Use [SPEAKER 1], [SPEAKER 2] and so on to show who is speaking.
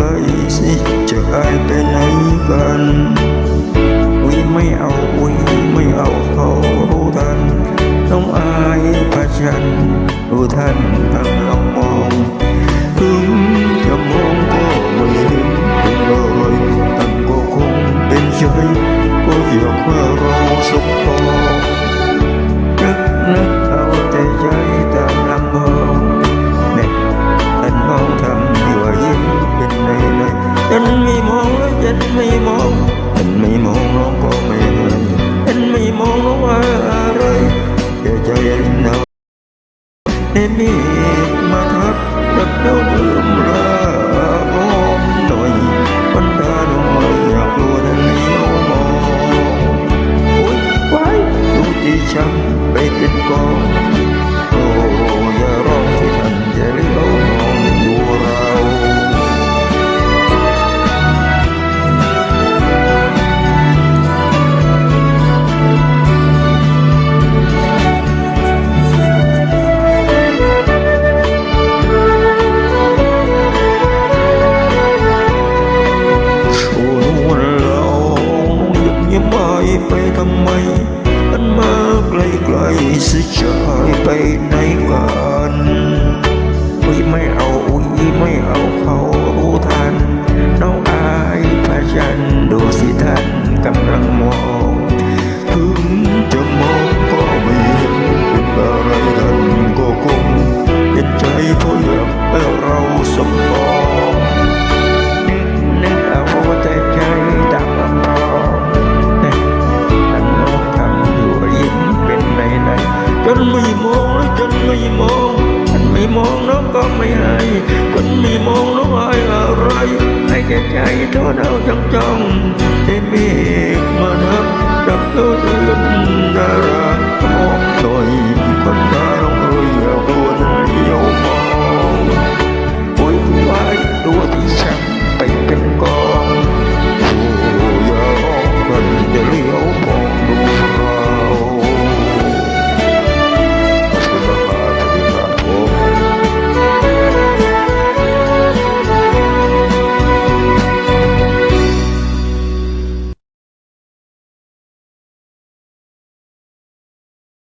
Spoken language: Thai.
[SPEAKER 1] ลๆสิจะอายไปไหนกันอุ้ยไม่เอาอุ้ยไม่เอาเขารู้ทันต้องอายพระฉั แค่ใจเนาให้มีมาทักรักเจ้าเลื่อมลามองหน่อยบรรดาหน่อยอยากรู้ท่านเลี้ยวมองโอ้ยไว้ดูที่ช้ำไปเป็นกอง ทำไมมันมาไกลไกลสิจะให้ไปไหนกันอุ้ยไม่เอาอุ้ยไม่เอาเขารู้ทัน น้องอายพระจันทร์ดูสิท่าน ม่มองฉันไม่มองน้องก็ไม่ให้คนไม่มองน้องอายอะไร ให้แก่ใจโทษเอาจังจ้องให้เมฆมานับจับตัวเดือนดารา